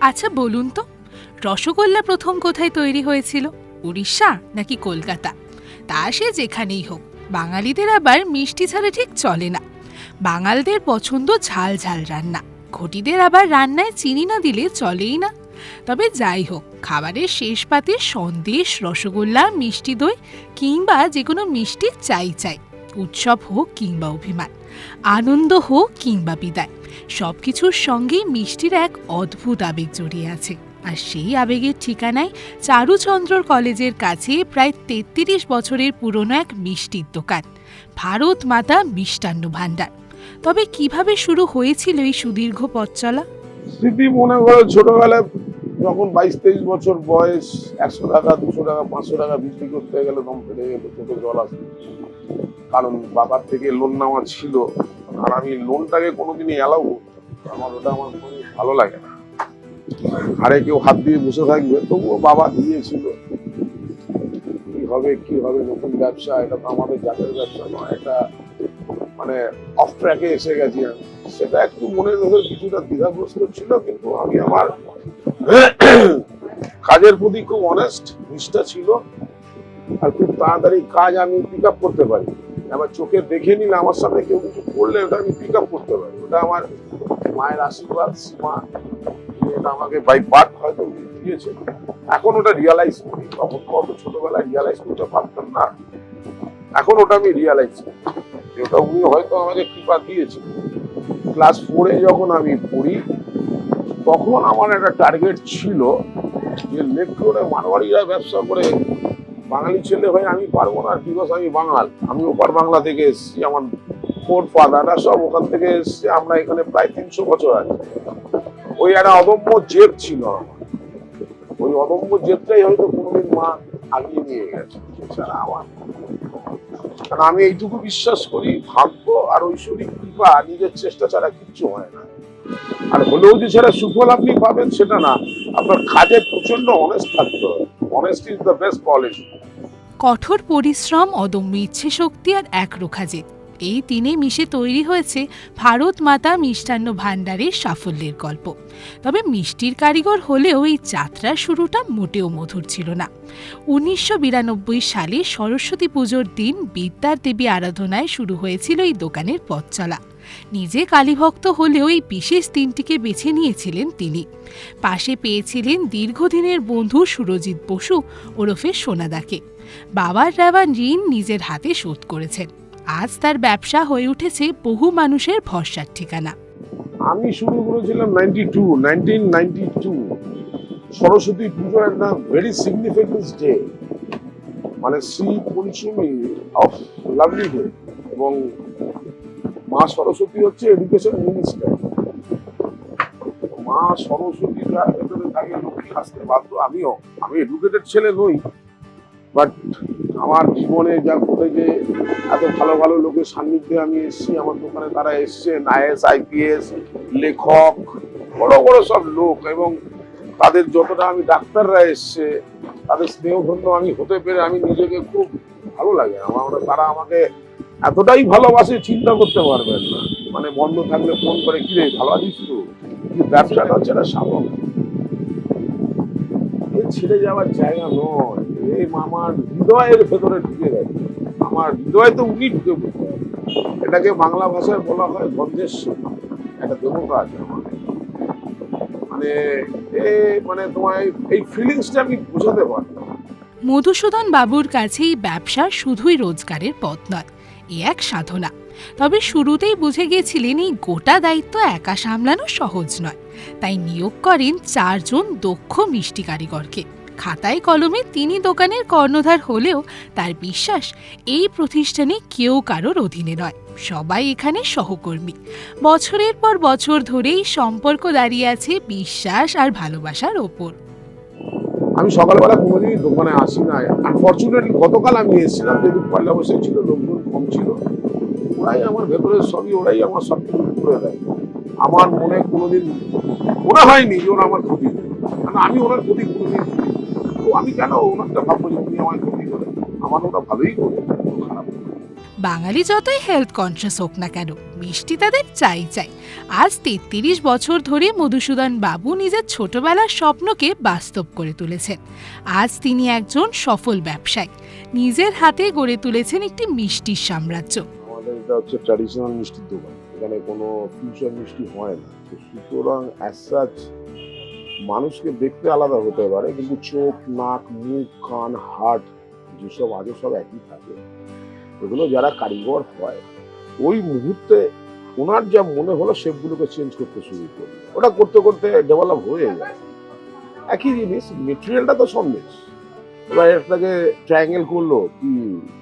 আচ্ছা বলুন তো, রসগোল্লা প্রথম কোথায় তৈরি হয়েছিল? উড়িষ্যা নাকি কলকাতা? তা সে যেখানেই হোক, বাঙালিদের আবার মিষ্টি ছাড়া ঠিক চলে না। বাঙালদের পছন্দ ঝাল ঝাল রান্না, ঘটিদের আবার রান্নায় চিনি না দিলে চলেই না। তবে যাই হোক, খাবারের শেষ পাতে সন্দেশ, রসগোল্লা, মিষ্টি দই কিংবা যে কোনো মিষ্টি চাই চাই। উৎসব হোক কিংবা অভিমান, আনন্দ হোক কিংবা বিদায়, সবকিছুর সঙ্গেই মিষ্টির এক অদ্ভুত আবেগ জড়িয়ে আছে। আর সেই আবেগের ঠিকানায় চারুচন্দ্র কলেজের কাছে প্রায় তেত্রিশ বছরের পুরনো এক মিষ্টির দোকান, ভারত মাতা মিষ্টান্ন ভাণ্ডার। তবে কীভাবে শুরু হয়েছিল এই সুদীর্ঘ পথ চলা? স্মৃতি মনে করো ছোটবেলায় যখন বাইশ তেইশ বছর বয়স, একশো টাকা, দুশো টাকা, পাঁচশো টাকা বিক্রি করতে গেলে দম ফেলে গেলে চোখে জল আসে কারণ বাবার থেকে লোন নেওয়া ছিল। আর আমি লোনটাকে কোনোদিনই অ্যালাউ আমার ওটা আমার কোনো ভালো লাগে না। আরে কেউ হাত দিয়ে বসে থাকবে, তবুও বাবা দিয়েছিল। কি হবে কি হবে, নতুন ব্যবসা, এটা তো আমাদের জাতের ব্যবসা নয়, এটা মানে অফ ট্র্যাকে এসে গেছি আমি। সেটা একটু মনের ভেতর কিছুটা দ্বিধাগ্রস্ত ছিল, কিন্তু আমি আমার কাজের প্রতি খুব অনেস্ট নিষ্ঠা ছিল। আর খুব তাড়াতাড়ি কাজ আমি পিক আপ করতে পারি। আমার চোখে দেখে নিলে আমার সামনে কেউ কিছু করলে ওটা আমি পিক আপ করতে পারি। ওটা আমার মায়ের আশীর্বাদ, সীমা। এটা আমাকে বাই বার্থ হয়তো দিয়েছে এখন ওটা রিয়ালাইজ করি। তখন কত ছোটবেলায় রিয়ালাইজ করতে পারতাম না। এখন ওটা আমি রিয়ালাইজ করি। ওটা উনি হয়তো আমাকে কৃপা দিয়েছে ক্লাস ফোরে যখন আমি পড়ি, তখন আমার একটা টার্গেট ছিল যে লেফট রোডে মারোয়ারিরা ব্যবসা করে বাঙালি ছেলে হয়ে আমি পারব না বিকজ আমি বাঙাল। আমি ওপার বাংলা থেকে এসেছি, আমার ফোর ফাদাররা সব ওখান থেকে এসছে, আমরা এখানে প্রায় তিনশো বছর আছি। ওই একটা অদম্য জেদ ছিল আমার। ওই অদম্য জেদটাই হয়তো কোনোদিন মা আগিয়ে নিয়ে গেছে আমার কারণ আমি এইটুকু বিশ্বাস করি, ভাগ্য আর ঐশ্বরিক কৃপা নিজের চেষ্টা ছাড়া কিচ্ছু হয় না। আর হলেও যে সেটা সুফল আপনি পাবেন সেটা না, আপনার কাজে প্রচণ্ড অনেস্ট থাকতে হবে। Honest is the best policy কঠোর পরিশ্রম অদম্য ইচ্ছে শক্তি আর এক রোখা জেদ। এই তিনে মিশে তৈরি হয়েছে ভারত মাতা মিষ্টান্ন ভাণ্ডারের সাফল্যের গল্প। তবে মিষ্টির কারিগর হলেও এই যাত্রার শুরুটা মোটেও মধুর ছিল না। উনিশশো বিরানব্বই সালে সরস্বতী পুজোর দিন বিদ্যার দেবী আরাধনায় শুরু হয়েছিল এই দোকানের পথ চলা। নিজে কালীভক্ত হলেও এই বিশেষ দিনটিকে বেছে নিয়েছিলেন তিনি। পাশে পেয়েছিলেন দীর্ঘদিনের বন্ধু সুরজিৎ বসু ওরফে সোনাদাকে। বাবার দেওয়া ঋণ নিজের হাতে শোধ করেছেন। আজ তার ব্যবসা হয়ে উঠেছে বহু মানুষের ভরসার ঠিকানা। আমি শুরু করেছিলাম টু নাইনটি টু সরস্বতী পুজো একটা ভেরি সিগনিফিকেন্স ডে মানে Shri Panchami of lovely day এবং মা সরস্বতী হচ্ছে এডুকেশন মিনিস্টার মা সরস্বতী ভেতরে থাকে লক্ষ্মী আসতে বাধ্য আমিও, আমি এডুকেটেড ছেলে নই। বাট আমার জীবনে যা ঘটেছে এত ভালো ভালো লোকের সান্নিধ্যে আমি এসেছি, আমার দোকানে তারা এসছেন, আইএস, আইপিএস, লেখক, বড় বড় সব লোক এবং তাদের যতটা আমি ডাক্তাররা এসছে, তাদের স্নেহধন্য আমি হতে পেরে আমি নিজেকে খুব ভালো লাগে। আমার তারা আমাকে এতটাই ভালোবাসে, চিন্তা করতে পারবেন না। মানে বন্ধ থাকলে ফোন করে, কিরে, ভালো আছিস তো? ব্যবসাটা হচ্ছে একটা এ ছেড়ে যাওয়ার জায়গা নয়। আমার হৃদয়ের ভেতরে ঢুকে গেছে আমার হৃদয় তো উনি ঢুকে এটাকে বাংলা ভাষায় বলা হয় শিল্প একটা দেবতা আছে আমার। মানে মানে তোমার এই- ফিলিংসটা আমি বোঝাতে পারব না। মধুসূদন বাবুর কাছে এই ব্যবসা শুধুই রোজগারের পথ নয়, এ এক সাধনা। তবে শুরুতেই বুঝে গিয়েছিলেন এই গোটা দায়িত্ব একা সামলানো সহজ নয়। তাই নিয়োগ করেন চারজন দক্ষ মিষ্টি কারিগরকে। খাতায় কলমে তিনি দোকানের কর্ণধার হলেও তার বিশ্বাস এই প্রতিষ্ঠানে কেউ কারোর অধীনে নয়। সবাই এখানে সহকর্মী। বছরের পর বছর ধরেই সম্পর্ক দাঁড়িয়ে আছে বিশ্বাস আর ভালোবাসার ওপর। আমি সকালবেলা কোনোদিনই দোকানে আসি না আনফর্চুনেটলি গতকাল আমি এসেছিলাম, যেহেতু পয়লা বসে ছিল, লোকজন কম ছিল। ওরাই আমার ভেতরে সবই, ওরাই আমার সব কিছু করে দেয়। আমার মনে কোনোদিন মনে হয়নি যে ওরা আমার ক্ষতি। কারণ আমি ওনার ক্ষতি কোনোদিন। তো আমি কেন ওনারটা ভাববো যে উনি আমার ক্ষতি করে? আমার ওটা ভালোই করে খারাপ বাঙালি যতই হেলথ কনসিয়াস হোক না কেন মিষ্টি তাদের চাই চাই। আজ তেত্রিশ বছর ধরে মধুসূদন বাবু নিজের ছোটবেলার স্বপ্নকে বাস্তব করে তুলেছেন। আজ তিনি একজন সফল ব্যবসায়ী। নিজের হাতে গড়ে তুলেছেন একটি মিষ্টির সাম্রাজ্য। আমাদের এটা হচ্ছে ট্র্যাডিশনাল মিষ্টির দোকান। এখানে কোনো ফিউচার মিষ্টি হয় না। সুতরাং অ্যাজ মানুষকে দেখতে আলাদা হতে পারে, কিন্তু চোখ, নাক, মুখ, কান, হার্ট যেসব আছে সব একই থাকে। এগুলো যারা কারিগর হয়, ওই মুহূর্তে ওনার যা মনে হলো শেপগুলোকে চেঞ্জ করতে শুরু করল। ওটা করতে করতে ডেভেলপ হয়ে যায় একই জিনিস মেটেরিয়ালটা তো সন্দেশ এবার এটাকে ট্রায়াঙ্গেল করল, কি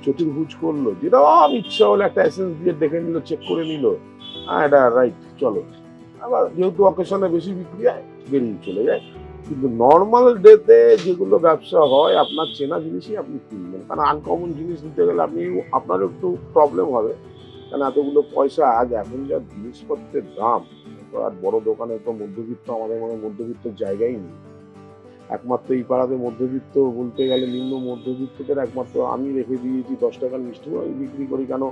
চতুর্ভুজ করল, যেটা ইচ্ছা হলো একটা এসেন্স দিয়ে দেখে নিল চেক করে নিল। হ্যাঁ এটা রাইট চলো। আবার যেহেতু অকেশনে বেশি বিক্রি হয় বেরিয়ে চলে যায়। কিন্তু নর্মাল ডেতে যেগুলো ব্যবসা হয়, আপনার চেনা জিনিসই আপনি কিনবেন। কারণ আনকমন জিনিস নিতে গেলে আপনি আপনার একটু প্রবলেম হবে। কারণ এতগুলো পয়সা আজ এখন যা জিনিসপত্রের দাম আর বড় দোকানে তো মধ্যবিত্ত, আমাদের মনে মধ্যবিত্ত জায়গাই নেই। একমাত্র এই পাড়াতে মধ্যবিত্ত বলতে গেলে নিম্ন মধ্যবিত্তদের একমাত্র আমি রেখে দিয়েছি দশ টাকার মিষ্টি বিক্রি করি কেন?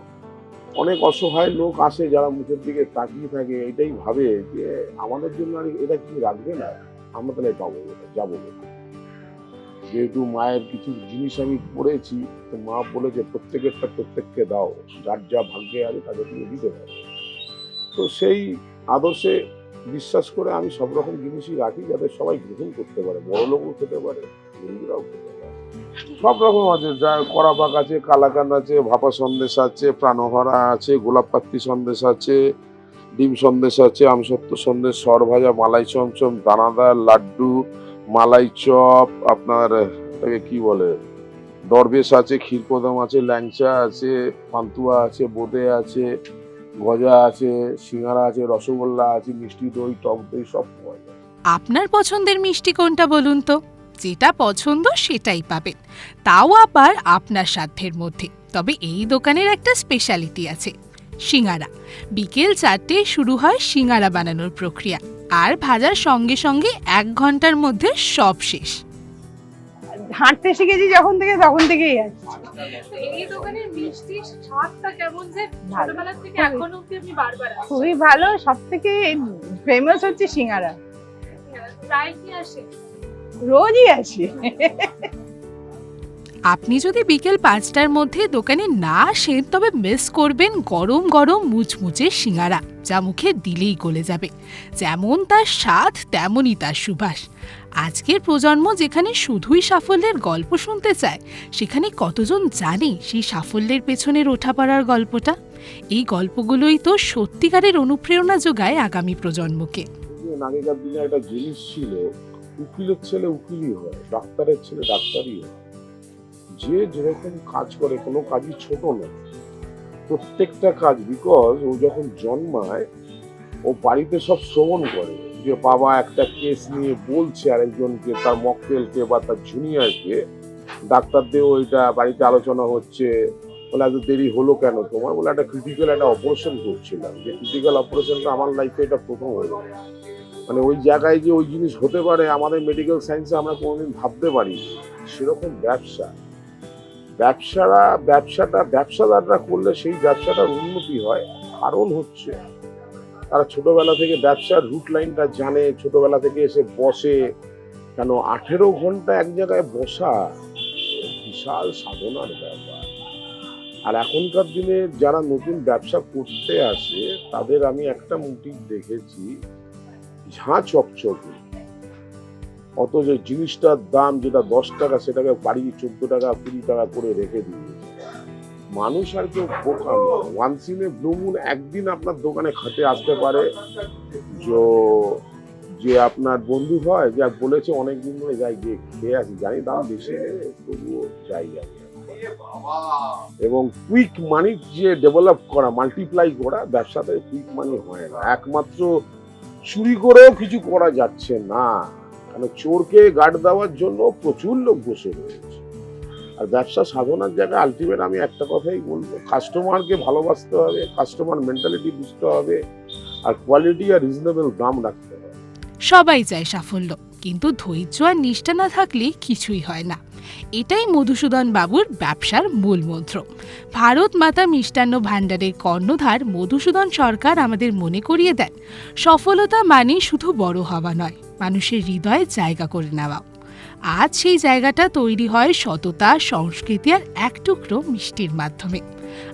অনেক অসহায় লোক আসে যারা মুখের দিকে তাকিয়ে থাকে, এটাই ভাবে যে আমাদের জন্য আর এটা কি রাখবে না? আমরা তাহলে পাবো? যাব যেহেতু মায়ের কিছু জিনিস আমি পড়েছি, তো মা বলেছে প্রত্যেকেরটা প্রত্যেককে দাও, যার যা ভাগ্যে আছে তাদের তুমি দিতে পারো। তো সেই আদর্শে বিশ্বাস করে আমি সব রকম জিনিসই রাখি যাতে সবাই গ্রহণ করতে পারে বড় লোকও খেতে পারে, গরিবরাও খেতে পারে। সব রকম আছে, যা কড়াপাক আছে কালাকান আছে, ভাপা সন্দেশ আছে প্রাণহরা আছে গোলাপপাত্তি সন্দেশ আছে, ডিম সন্দেশ আছে আমসত্ব সন্দেশ সর ভাজা মালাই চমচম, দানাদার, লাড্ডু, মালাই চপ, আপনার কি বলে, দরবেশ আছে, ক্ষীরকদম আছে, ল্যাংচা আছে, পান্তুয়া আছে, বোঁদে আছে, গজা আছে, সিঙ্গারা আছে, রসগোল্লা আছে, মিষ্টি দই, টক দই, সব পাওয়া যায়। আপনার পছন্দের মিষ্টি কোনটা বলুন তো? যেটা পছন্দ সেটাই পাবেন। তাও আবার আপনার সাধ্যের মধ্যে। তবে এই দোকানের একটা স্পেশালিটি আছে সিঙ্গারা। বিকেল চারটে শুরু হয় সিঙ্গারা বানানোর প্রক্রিয়া। আর ভাজার সঙ্গে সঙ্গে এক ঘণ্টার মধ্যে সব শেষ। হাঁটতে শিখেছি যখন থেকে তখন থেকেই আছে। এই দোকানের মিষ্টির স্বাদটা কেমন যে ভালো। ছোটবেলা থেকে এখন অব্দি আপনি বারবার খুবই ভালো। সব থেকে ফেমাস হচ্ছে সিঙ্গারা। প্রায় কি আসে? রোজই আছি আপনি যদি বিকেল পাঁচটার মধ্যে দোকানে না আসেন তবে মিস করবেন গরম গরম মুচমুচে সিঙ্গারা যা মুখে দিলেই গলে যাবে। যেমন তার স্বাদ তেমনই তার সুবাস। আজকের প্রজন্ম যেখানে শুধুই সাফল্যের গল্প শুনতে চায় সেখানে কতজন জানে সেই সাফল্যের পেছনের ওঠাপড়ার গল্পটা? এই গল্পগুলোই তো সত্যিকারের অনুপ্রেরণা যোগায় আগামী প্রজন্মকে। আগেকার দিনে একটা জিনিস ছিল উকিলের ছেলে উকিলই হয়, ডাক্তারের ছেলে ডাক্তারই হয়। যে যেরকম কাজ করে, কোনো কাজই ছোট নয় প্রত্যেকটা কাজ বিকজ ও যখন জন্মায়, ও বাড়িতে সব শ্রবণ করে যে বাবা একটা কেস নিয়ে বলছে আরেকজনকে, তার মক্কেলকে বা তার জুনিয়রকে ডাক্তারদের ওইটা বাড়িতে আলোচনা হচ্ছে, বলে এত দেরি হলো কেন তোমার? বলে একটা ক্রিটিক্যাল একটা অপারেশন করছিলাম। যে ক্রিটিক্যাল অপারেশনটা আমার লাইফে এটা প্রথম হলো। মানে ওই জায়গায় যে ওই জিনিস হতে পারে, আমাদের মেডিকেল সায়েন্সে আমরা কোনোদিন ভাবতে পারি সেরকম ব্যবসা। ব্যবসারা, ব্যবসাটা, ব্যবসাদাররা করলে সেই ব্যবসাটার উন্নতি হয়। কারণ হচ্ছে, তারা ছোটবেলা থেকে ব্যবসার রুট লাইনটা জানে, ছোটবেলা থেকে এসে বসে। কেন আঠেরো ঘণ্টা এক জায়গায় বসা, বিশাল সাধনার ব্যাপার। আর এখনকার দিনে যারা নতুন ব্যবসা করতে আসে, তাদের আমি একটা মোটিভ দেখেছি ঝাঁ চকচকে। অথচ জিনিসটার দাম যেটা দশ টাকা সেটাকে বাড়িয়ে চোদ্দ টাকা কুড়ি টাকা করে রেখে দিয়েছে। মানুষ আর কেউ বোকা ওয়ান সিনে ব্লু মুন একদিন আপনার দোকানে খাতে আসতে পারে। যে যে আপনার বন্ধু হয় যা বলেছে অনেক দিন ধরে যাই গিয়ে খেয়ে আসি জানি দাম বেশি তবুও যাই যাই এবং কুইক মানি যে ডেভেলপ করা মাল্টিপ্লাই করা ব্যবসাতে কুইক মানি হয় না। একমাত্র চুরি করেও কিছু করা যাচ্ছে না। কারণ চোরকে গার্ড দেওয়ার জন্য প্রচুর লোক বসে রয়েছে। আর ব্যবসা সাধনার জায়গায় আলটিমেট আমি একটা কথাই বলব কাস্টমারকে ভালোবাসতে হবে কাস্টমার মেন্টালিটি বুঝতে হবে, আর কোয়ালিটি আর রিজনেবল দাম রাখতে হবে। সবাই চায় সাফল্য। কিন্তু ধৈর্য আর নিষ্ঠা না থাকলে কিছুই হয় না। এটাই মধুসূদন বাবুর ব্যবসার মূল মন্ত্র। ভারত মাতা মিষ্টান্ন ভাণ্ডারের কর্ণধার মধুসূদন সরকার আমাদের মনে করিয়ে দেন, সফলতা মানে শুধু বড় হওয়া নয়, মানুষের হৃদয়ে জায়গা করে নেওয়া। আজ সেই জায়গাটা তৈরি হয় সততা, সংস্কৃতি আর এক টুকরো মিষ্টির মাধ্যমে।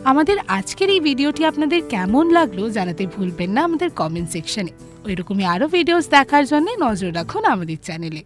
আমাদের আজকের এই ভিডিওটি আপনাদের কেমন লাগল জানাতে ভুলবেন না আমাদের কমেন্ট সেকশনে ওইরকমই আরও ভিডিওস দেখার জন্য নজর রাখুন আমাদের চ্যানেলে